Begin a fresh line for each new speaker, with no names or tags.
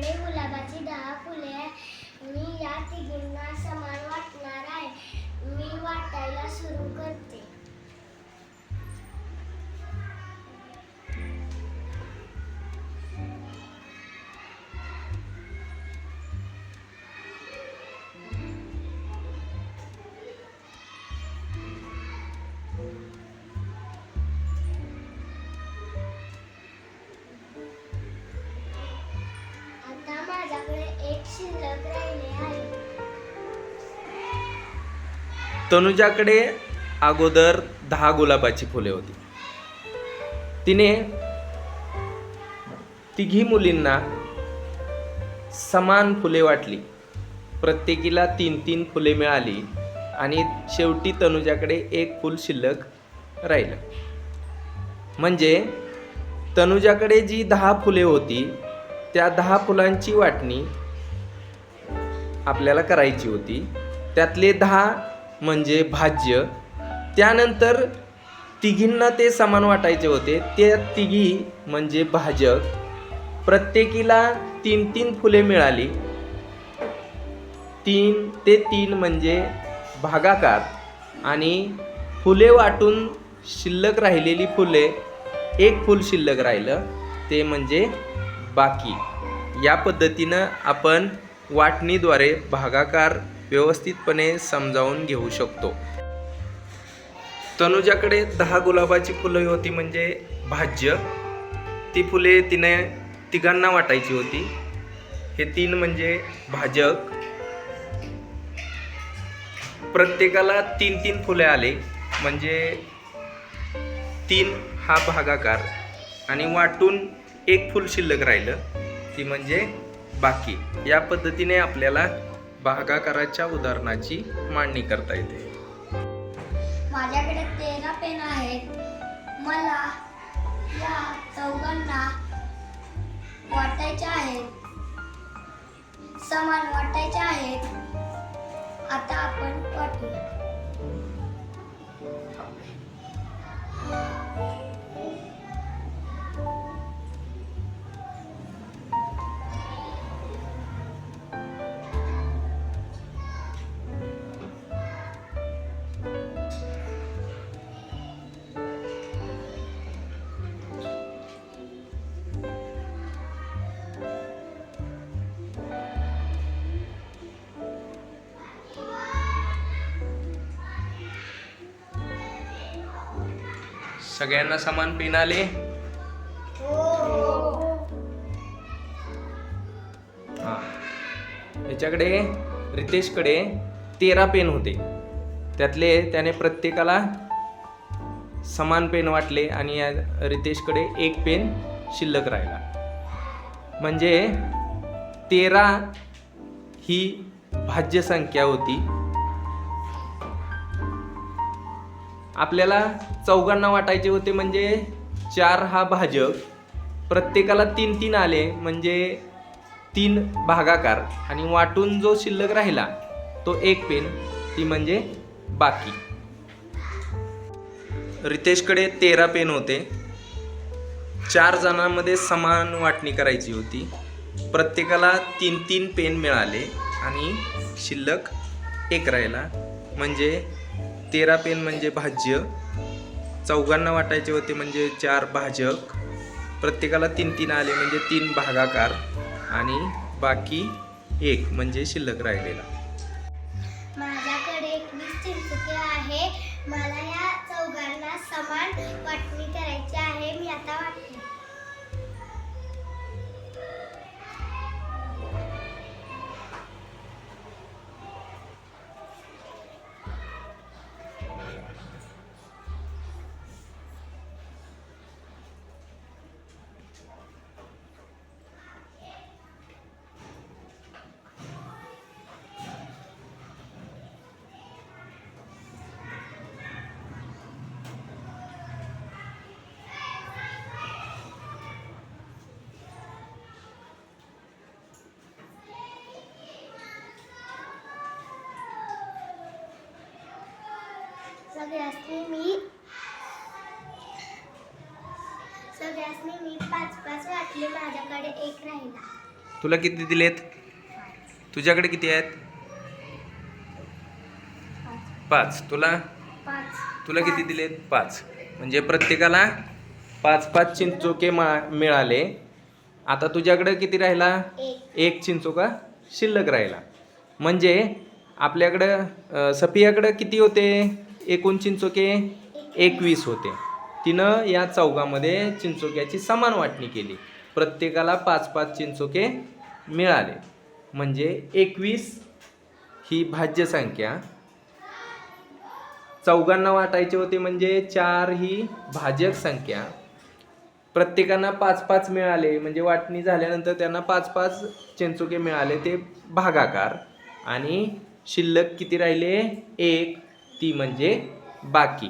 माझ्याकडे गुलाबाची दहा फुले आहे मी या तिघींना समान वाटणार आहे. मी वाटायला सुरू करते.
तनुजाकडे अगोदर दहा गुलाबाची फुले होती. तिने तिघी मुलींना समान फुले वाटली. प्रत्येकीला तीन तीन फुले मिळाली आणि शेवटी तनुजाकडे एक फुल शिल्लक राहिलं. म्हणजे तनुजाकडे जी दहा फुले होती त्या दहा फुलांची वाटणी आपल्याला करायची होती. त्यातले दहा म्हणजे भाज्य. त्यानंतर तिघींना ते समान वाटायचे होते. ते तिघी म्हणजे भाजक. प्रत्येकीला तीन तीन फुले मिळाली. तीन ते तीन म्हणजे भागाकार. आणि फुले वाटून शिल्लक राहिलेली फुले एक फुल शिल्लक राहिलं. ते म्हणजे बाकी. या पद्धतीनं आपण वाटणीद्वारे भागाकार व्यवस्थितपणे समजावून घेऊ शकतो. तनुजाकडे दहा गुलाबाची फुलं होती म्हणजे भाज्य. ती फुले तिने तिघांना वाटायची होती. हे तीन म्हणजे भाजक. प्रत्येकाला तीन तीन फुले आले. म्हणजे तीन हा भागाकार. आणि वाटून एक फुल शिल्लक राहिलं. ती म्हणजे बाकी या पद्धतीने आपल्याला भागाकाराच्या उदाहरणाची मांडणी करता येते.
माझ्याकडे तेरा पेन आहेत. मला या चौघांना वाटायच्या आहेत. समान वाटायच्या आहेत. आता आपण वाटू.
सगळ्यांना समान पेन आले याच्याकडे रितेशकडे तेरा पेन होते. त्यातले त्याने प्रत्येकाला समान पेन वाटले आणि या रितेशकडे एक पेन शिल्लक राहिला. म्हणजे तेरा ही भाज्य संख्या होती. आपल्याला चौघांना वाटायचे होते म्हणजे चार हा भाजक प्रत्येकाला तीन तीन आले म्हणजे तीन भागाकार. आणि वाटून जो शिल्लक राहिला तो एक पेन ती म्हणजे बाकी. रितेशकडे तेरा पेन होते. चार जणांमध्ये समान वाटणी करायची होती. प्रत्येकाला तीन तीन पेन मिळाले आणि शिल्लक एक राहिला. म्हणजे तेरा पेन म्हणजे भाज्य चौघांना वाटायचे होते म्हणजे चार भाजक प्रत्येकाला तीन तीन आले म्हणजे तीन भागाकार आणि बाकी एक म्हणजे शिल्लक राहिलेला.
माझ्याकडे एकवीस चिंचुके आहे. मला या चौघांना समान वाटणी करायची आहे. मी आता वाटते. सगळ्यासनी मी सगळ्यासनी मी पाच पाच वाटले माझ्याकडे एक राहिला.
तुला किती दिलेत? तुझ्याकडे किती आहेत? पाच. तुला?
पाच.
तुला किती दिलेत? पाच. म्हणजे प्रत्येकाला पाच पाच चिंचोके मा मिळाले. आता तुझ्याकडे किती राहिला?
एक.
चिंचोका शिल्लक राहिला. म्हणजे आपल्याकडं सफियाकडं किती होते? एकूण चिंचोके एकवीस होते. तिनं या चौघामध्ये चिंचोक्याची समान वाटणी केली. प्रत्येकाला पाच पाच चिंचोके मिळाले. म्हणजे एकवीस ही भाज्य संख्या. चौघांना वाटायचे होते म्हणजे चार ही भाजक संख्या. प्रत्येकांना पाच पाच मिळाले. म्हणजे वाटणी झाल्यानंतर त्यांना पाच पाच चिंचुके मिळाले. ते भागाकार. आणि शिल्लक किती राहिले? एक. ती म्हणजे बाकी.